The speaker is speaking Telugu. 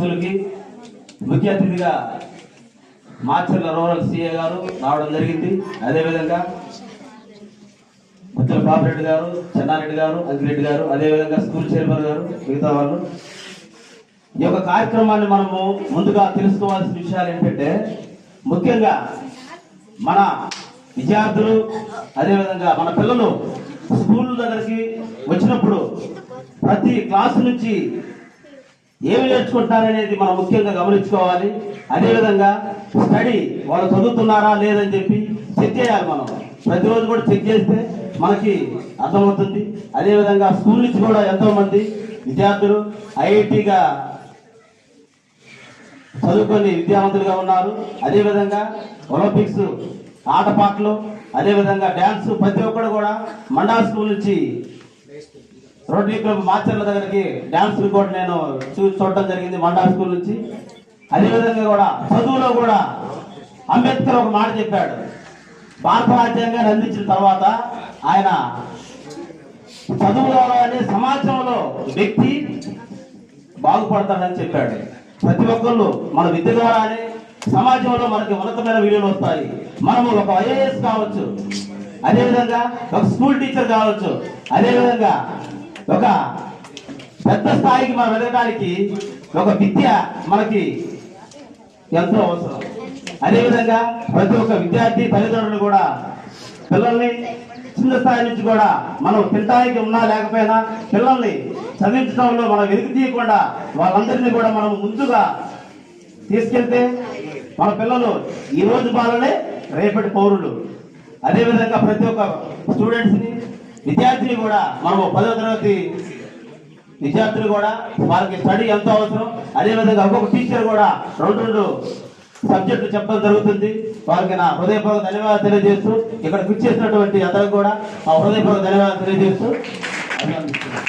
ముఖ్య అతిథిగా మాచర్ల రూరల్ సిఏ గారు రావడం జరిగింది. అదేవిధంగా ముచ్చల పాపిరెడ్డి గారు చెన్నారెడ్డి గారు అంకిరెడ్డి గారు అదేవిధంగా స్కూల్ చైర్మన్ గారు మిగతా వాళ్ళు. ఈ యొక్క కార్యక్రమాన్ని మనము ముందుగా తెలుసుకోవాల్సిన విషయాలు ఏంటంటే ముఖ్యంగా మన విద్యార్థులు అదేవిధంగా మన పిల్లలు స్కూల్ దగ్గరికి వచ్చినప్పుడు ప్రతి క్లాసు నుంచి ఏమి నేర్చుకుంటున్నారనేది మనం ముఖ్యంగా గమనించుకోవాలి. అదేవిధంగా స్టడీ వాళ్ళు చదువుతున్నారా లేదని చెప్పి చెక్ చేయాలి మనం. ప్రతిరోజు కూడా చెక్ చేస్తే మనకి అర్థమవుతుంది. అదేవిధంగా స్కూల్ నుంచి కూడా ఎంతోమంది విద్యార్థులు ఐఐటిగా చదువుకొని విద్యావంతులుగా ఉన్నారు. అదేవిధంగా ఒలింపిక్స్ ఆటపాటలు అదేవిధంగా డ్యాన్స్ ప్రతి ఒక్కరు కూడా మండల స్కూల్ నుంచి రోటరీ క్లబ్ మాచర్ల దగ్గరికి డ్యాన్స్ రికార్డ్ నేను చూడటం జరిగింది మండా స్కూల్ నుంచి. అదేవిధంగా కూడా చదువులో కూడా అంబేద్కర్ ఒక మాట చెప్పాడు. భారత రాజ్యాంగాన్ని అందించిన తర్వాత ఆయన చదువులో అనే సమాజంలో వ్యక్తి బాగుపడతాడని చెప్పాడు. ప్రతి ఒక్కళ్ళు మన విద్య ద్వారానే సమాజంలో మనకి ఉన్నతమైన విలువలు వస్తాయి. మనము ఒక ఐఏఎస్ కావచ్చు. అదేవిధంగా ఒక స్కూల్ టీచర్ కావచ్చు. అదేవిధంగా ఒక పెద్ద స్థాయికి మనం వెళ్ళడానికి ఒక విద్య మనకి ఎంతో అవసరం. అదేవిధంగా ప్రతి ఒక్క విద్యార్థి తల్లిదండ్రులు కూడా పిల్లల్ని చిన్న స్థాయి నుంచి కూడా మనం తింటానికి ఉన్నా లేకపోయినా పిల్లల్ని చదివించడంలో మనం వెలుగు తీయకుండా వాళ్ళందరినీ కూడా మనం ముందుగా తీసుకెళ్తే మన పిల్లలు ఈ రోజు బాలనే రేపటి పౌరులు. అదేవిధంగా ప్రతి ఒక్క స్టూడెంట్స్ని విద్యార్థిని కూడా మనము పదవ తరగతి విద్యార్థులు కూడా వాళ్ళకి స్టడీ ఎంతో అవసరం. అదేవిధంగా ఒక్కొక్క టీచర్ కూడా రెండు రెండు సబ్జెక్టులు చెప్పడం జరుగుతుంది. వారికి నా హృదయపూర్వక ధన్యవాదాలు తెలియజేస్తూ ఇక్కడ ఫిక్స్ చేసినటువంటి అందరికి కూడా మా హృదయపూర్వక ధన్యవాదాలు తెలియజేస్తూ అభినందిస్తున్నాను.